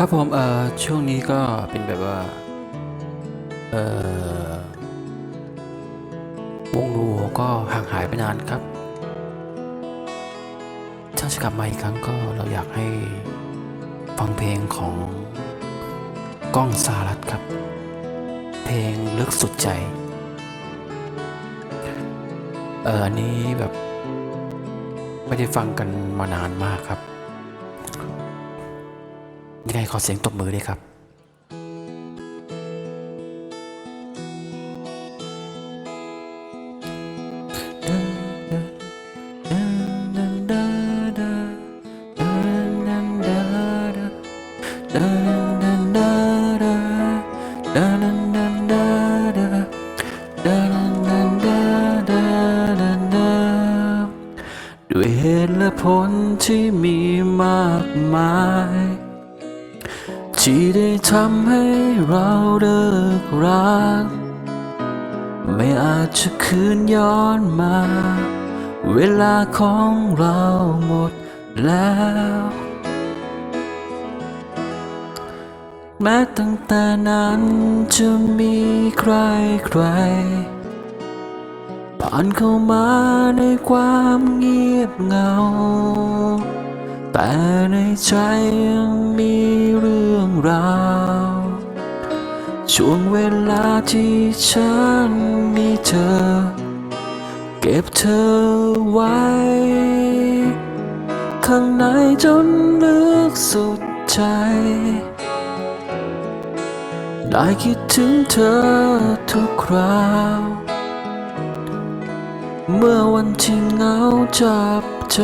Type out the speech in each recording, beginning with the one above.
ครับผมเอ่อช่วงนี้ก็เป็นแบบว่าเอ่อวงดูก็ห่างหายไปนานครับ ถ้าจะกลับมาอีกครั้งก็เราอยากให้ฟังเพลงของก้องสารัตครับ เพลงลึกสุดใจเอออันนี้แบบ ไม่ได้ฟังกันมานานมากครับ ยังไงขอเสียงตบมือด้วยครับด้วยเหตุและผลที่มีมากมาย ที่ได้ทำให้เราเลิกรัก ไม่อาจจะคืนย้อนมา เวลาของเราหมดแล้ว แม้ตั้งแต่นั้นจะมีใครใคร ผ่านเข้ามาในความเงียบเหงา แต่ในใจยังมี ราว ช่วงเวลาที่ฉันมีเธอ เก็บเธอไว้ ข้างในจนลึกสุดใจ ได้คิดถึงเธอทุกคราว เมื่อวันที่เหงาจับใจ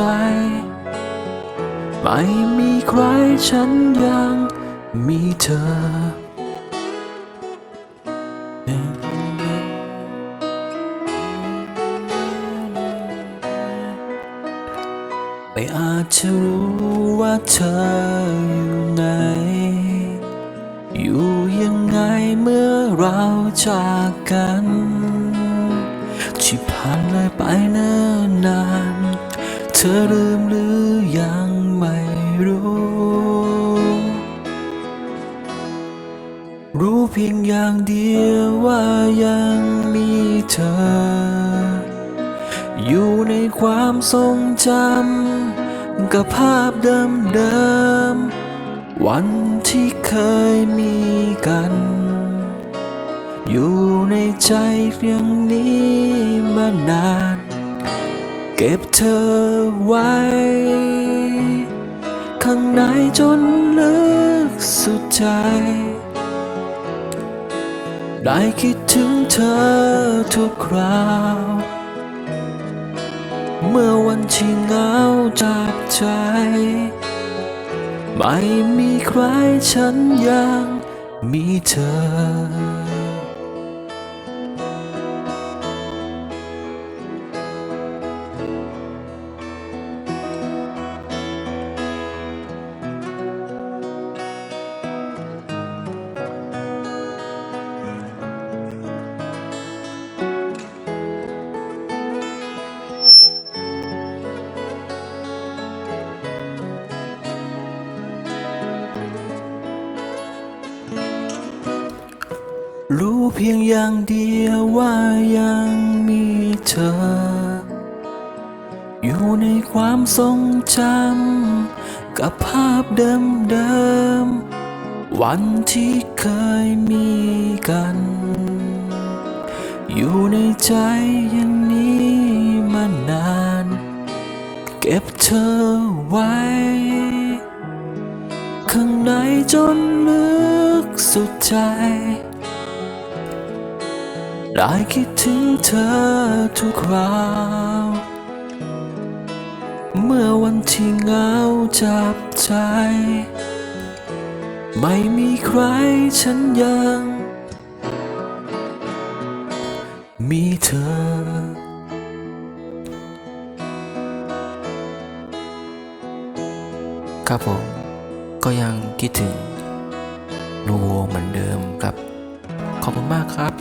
ไม่มีใครฉันยัง มีเธอไม่อาจจะรู้ว่าเธออยู่ไหน อยู่ยังไงเมื่อเราจากกันที่ผ่านเลยไปเนิ่นนาน เธอหรือ อย่างเดียวว่ายังมีเธอ อยู่ในความทรงจำกับภาพเดิมๆ วันที่เคยมีกัน อยู่ในใจเพียงนี้มานาน เก็บเธอไว้ ข้างในจนลึกสุดใจ ได้คิดถึงเธอทุกคราว เมื่อวันที่เหงาจากใจ ไม่มีใครฉันยังมีเธอ รู้เพียงอย่างเดียวว่ายังมีเธอ อยู่ในความทรงจำกับภาพเดิมๆ วันที่เคยมีกัน อยู่ในใจอย่างนี้มานาน เก็บเธอไว้ ข้างในจนลึกสุดใจ ได้คิดถึงเธอทุกคราว เมื่อวันที่เหงาจับใจ ไม่มีใครฉันยัง มีเธอครับผมก็ยังคิดถึงนูโวเหมือนเดิมครับ ขอบคุณมากครับ